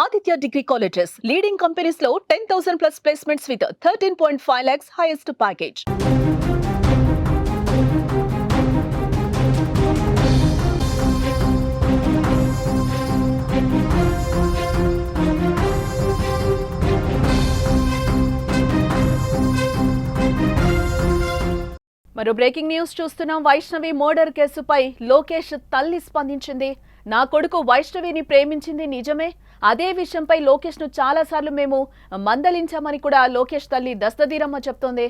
Aditya degree colleges leading కంపెనీస్లో ten thousand plus placements with thirteen point five lakhs highest package మరో breaking news చూస్తున్నాం. వైష్ణవి మోడర్ కేసుపై లోకేష్ తల్లి స్పందించింది. నా కొడుకు వైష్ణవిని ప్రేమించింది నిజమే? అదే విషయంపై లోకేష్ను మేము మందలించామని కూడా లోకేష్ తల్లి దస్తదీరమ్మ చెప్తోంది.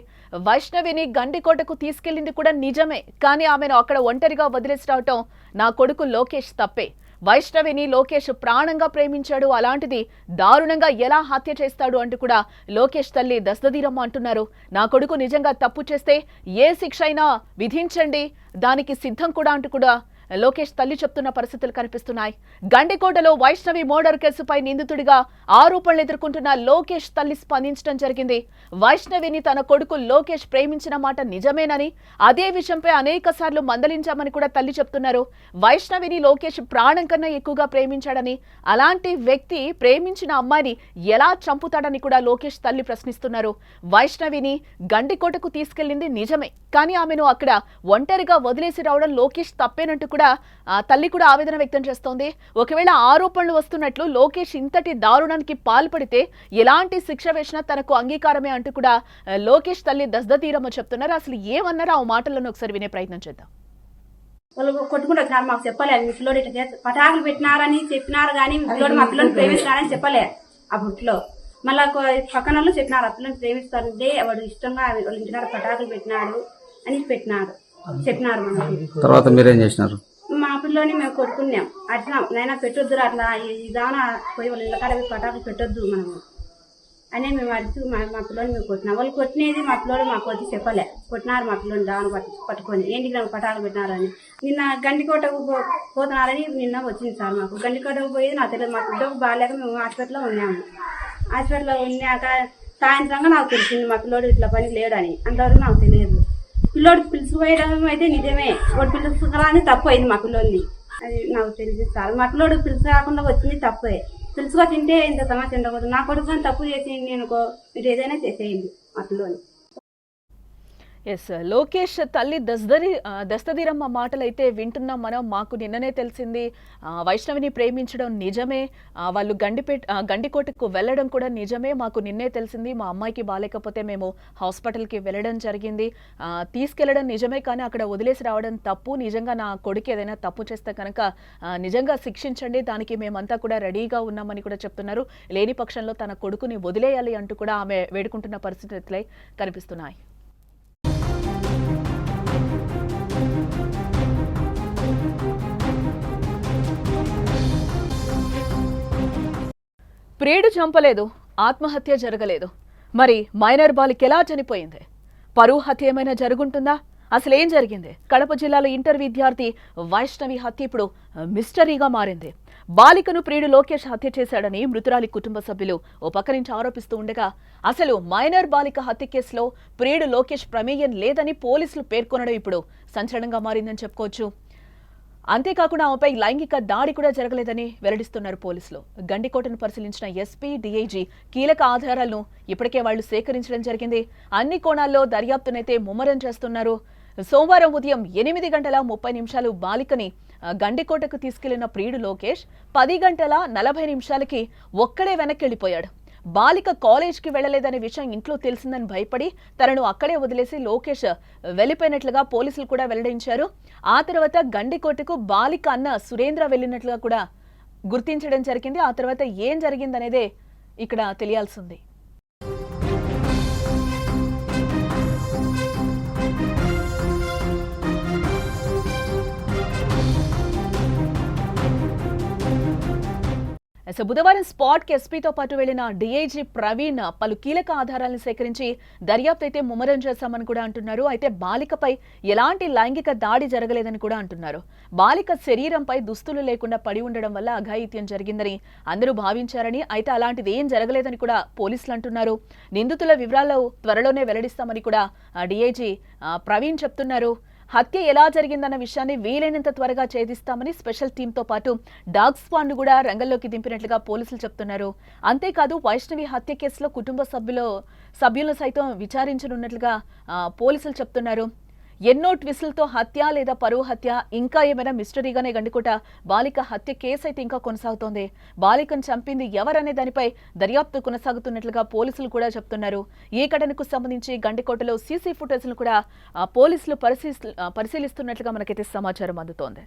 వైష్ణవిని గండికోటకు తీసుకెళ్ళింది కూడా నిజమే కానీ ఆమెను అక్కడ ఒంటరిగా వదిలేసి రావటం నా కొడుకు లోకేష్ తప్పే. వైష్ణవిని లోకేష్ ప్రాణంగా ప్రేమించాడు అలాంటిది దారుణంగా ఎలా హత్య చేస్తాడు అంటూ కూడా లోకేష్ తల్లి దస్తధీరమ్మ అంటున్నారు. నా కొడుకు నిజంగా తప్పు చేస్తే ఏ శిక్ష అయినా విధించండి దానికి సిద్ధం కూడా అంటూ కూడా లోకేష్ తల్లి చెప్తున్న పరిస్థితులు కనిపిస్తున్నాయి. గండికోటలో వైష్ణవి మోడర్ కేసుపై నిందితుడిగా ఆరోపణలు ఎదుర్కొంటున్న లోకేష్ తల్లి స్పందించడం జరిగింది. వైష్ణవిని తన కొడుకు లోకేష్ ప్రేమించిన మాట నిజమేనని అదే విషయంపై అనేక సార్లు మందలించామని కూడా తల్లి చెప్తున్నారు. వైష్ణవిని లోకేష్ ప్రాణం కన్నా ఎక్కువగా ప్రేమించాడని అలాంటి వ్యక్తి ప్రేమించిన అమ్మాయిని ఎలా చంపుతాడని కూడా లోకేష్ తల్లి ప్రశ్నిస్తున్నారు. వైష్ణవిని గండికోటకు తీసుకెళ్ళింది నిజమే కానీ ఆమెను అక్కడ ఒంటరిగా వదిలేసి రావడం లోకేష్ తప్పేనంటూ కూడా తల్లి కూడా ఆవేదన వ్యక్తం చేస్తోంది. ఒకవేళ ఆరోపణలు వస్తున్నట్లు లోకేష్ ఇంతటి దారుణానికి పాల్పడితే ఎలాంటి శిక్ష వేసినా తనకు అంగీకారమే అంటూ కూడా లోకేష్ తల్లి దస్దతీరమ్మ చెప్తున్నారు. అసలు ఏమన్నారో ఆ మాటలను ఒకసారి వినే ప్రయత్నం చేద్దాం. వాళ్ళు కొట్టుకుంటూ వచ్చినారు మాకు చెప్పలేదు మీ పిల్లోడు ఇట్లా పటాకులు పెట్టినారని చెప్పినారు కానీ మీ పిల్లోడు మా పిల్లని ప్రేమిస్తున్నారని చెప్పలే ఆ బుట్లో. మళ్ళా పక్కన వాళ్ళు చెప్పినారు ఆ పిల్లని ప్రేమిస్తారంటే వాడు ఇష్టంగా వాళ్ళ ఇంటికాడ పటాకులు పెట్టినాడు అని పెట్టినారు చెప్పినారు మనకి తర్వాత మీరేం చేసినారు? మా పిల్లోని మేము కొట్టుకున్నాం. అట్లా నైనా పెట్టొద్దురా అట్లా ఇదాన పోయి వాళ్ళ ఇళ్ళకాడ పటాకులు పెట్టొద్దు మనము. అని మేము అడిచి మా మా పిల్లోని మేము కొట్టినాం. వాళ్ళు కొట్టినది మా పిల్లోడు మాకు వచ్చి చెప్పలే. కొట్టినారు మా పిల్లోని దాని పట్టు పట్టుకొని. ఏంటి ఇలా పటాకులు పెట్టినారని. నిన్న గండికోటకు పో- పోతున్నారని నిన్న వచ్చింది సార్ మాకు. గండికోటకు పోయేది నాకు తెలియదు. మా బిడ్డకు బాగాలేక మేము హాస్పిటల్లో ఉన్నాము. హాస్పిటల్లో ఉన్నాక సాయంత్రంగా నాకు తెలిసింది మా పిల్లోడు ఇట్లా పని లేడని. అంతవరకు నాకు తెలియదు. పిల్లోడు పిలిచిపోయడం అయితే నిజమే. వాడు పిలుచుకురాని తప్పు అయింది మా పిల్లోని అది నాకు తెలిసి సార్ మా పిల్లోడు పిలుచు రాకుండా వచ్చింది తప్పే. పిలుచుకో తింటే ఇంత సమస్య ఉండకూడదు. నా కొడుకు తప్పు చేసి నేను మీరు ఏదైనా చేసేయండి మా పిల్లోని. ఎస్ లోకేష్ తల్లి దస్తరి ఆ, దస్తదీరమ్మ మాటలైతే వింటున్నాం మనం. మాకు నిన్ననే తెలిసింది వైష్ణవిని ప్రేమించడం నిజమే. వాళ్ళు గండిపేట గండికోటకు వెళ్ళడం కూడా నిజమే. మాకు నిన్నే తెలిసింది మా అమ్మాయికి బాగాలేకపోతే మేము హాస్పిటల్కి వెళ్ళడం జరిగింది. తీసుకెళ్ళడం నిజమే కానీ అక్కడ వదిలేసి రావడం తప్పు. నిజంగా నా కొడుకు ఏదైనా తప్పు చేస్తే కనుక నిజంగా శిక్షించండి. దానికి మేమంతా కూడా రెడీగా ఉన్నామని కూడా చెప్తున్నారు. లేని పక్షంలో తన కొడుకుని వదిలేయాలి అంటూ కూడా ఆమె వేడుకుంటున్న పరిస్థితులై కనిపిస్తున్నాయి. ప్రియుడు చంపలేదు ఆత్మహత్య జరగలేదు. మరి మైనర్ బాలిక ఎలా చనిపోయింది? పరువు హత్య ఏమైనా జరుగుంటుందా? అసలు ఏం జరిగింది? కడప జిల్లాలో ఇంటర్ విద్యార్థి వైష్ణవి హత్య ఇప్పుడు మిస్టరీగా మారింది. బాలికను ప్రియుడు లోకేష్ హత్య చేశాడని మృతురాలి కుటుంబ సభ్యులు ఓ పక్క నుంచి ఆరోపిస్తూ ఉండగా అసలు మైనర్ బాలిక హత్య కేసులో ప్రియుడు లోకేష్ ప్రమేయం లేదని పోలీసులు పేర్కొనడం ఇప్పుడు సంచలనంగా మారిందని చెప్పుకోవచ్చు. అంతేకాకుండా ఆమెపై లైంగిక దాడి కూడా జరగలేదని వెల్లడిస్తున్నారు పోలీసులు. గండికోటను పరిశీలించిన ఎస్పీ డీఐజీ కీలక ఆధారాలను ఇప్పటికే వాళ్ళు సేకరించడం జరిగింది. అన్ని కోణాల్లో దర్యాప్తునైతే ముమ్మరం చేస్తున్నారు. సోమవారం ఉదయం ఎనిమిది గంటల ముప్పై నిమిషాలు బాలికని గండికోటకు తీసుకెళ్ళిన ప్రియుడు లోకేష్ పది గంటల నలభై నిమిషాలకి ఒక్కడే వెనక్కి వెళ్ళిపోయాడు. బాలిక కాలేజ్కి వెళ్ళలేదనే విషయం ఇంట్లో తెలిసిందని భయపడి తనను అక్కడే వదిలేసి లోకేష్ వెళ్ళిపోయినట్లుగా పోలీసులు కూడా వెల్లడించారు. ఆ తర్వాత గండికోటకు బాలిక అన్న సురేంద్ర వెళ్ళినట్లుగా కూడా గుర్తించడం జరిగింది. ఆ తర్వాత ఏం జరిగిందనేదే ఇక్కడ తెలియాల్సింది సో బుధవారం స్పాట్ ఎస్పీతో పాటు వెళ్ళిన డీఐజీ ప్రవీణ్ పలు కీలక ఆధారాలను సేకరించి దర్యాప్తు అయితే ముమ్మరం చేశామని కూడా అంటున్నారు. అయితే బాలికపై ఎలాంటి లైంగిక దాడి జరగలేదని కూడా అంటున్నారు. బాలిక శరీరంపై దుస్తులు లేకుండా పడి ఉండడం వల్ల అఘాయిత్యం జరిగిందని అందరూ భావించారని అయితే అలాంటిది ఏం జరగలేదని కూడా పోలీసులు అంటున్నారు. నిందితుల వివరాలు త్వరలోనే వెల్లడిస్తామని కూడా డీఐజీ ప్రవీణ్ చెప్తున్నారు. హత్య ఎలా జరిగిందన్న విషయాన్ని వీలైనంత త్వరగా ఛేదిస్తామని స్పెషల్ టీంతో పాటు డాగ్ స్పాండ్ కూడా రంగంలోకి దింపినట్లుగా పోలీసులు చెప్తున్నారు. అంతేకాదు వైష్ణవి హత్య కేసులో కుటుంబ సభ్యులు సభ్యులను సైతం విచారించనున్నట్లుగా పోలీసులు చెప్తున్నారు. ఎన్నో ట్విస్టులతో హత్య లేదా పరువు హత్య ఇంకా ఏమైనా మిస్టరీగానే గండికోట బాలిక హత్య కేసు అయితే ఇంకా కొనసాగుతోంది. బాలికను చంపింది ఎవరనే దానిపై దర్యాప్తు కొనసాగుతున్నట్లుగా పోలీసులు కూడా చెప్తున్నారు. ఈ ఘటనకు సంబంధించి గండికోటలో సీసీ ఫుటేజ్ను కూడా పోలీసులు పరిశీలిస్తు పరిశీలిస్తున్నట్లుగా మనకైతే సమాచారం అందుతోంది.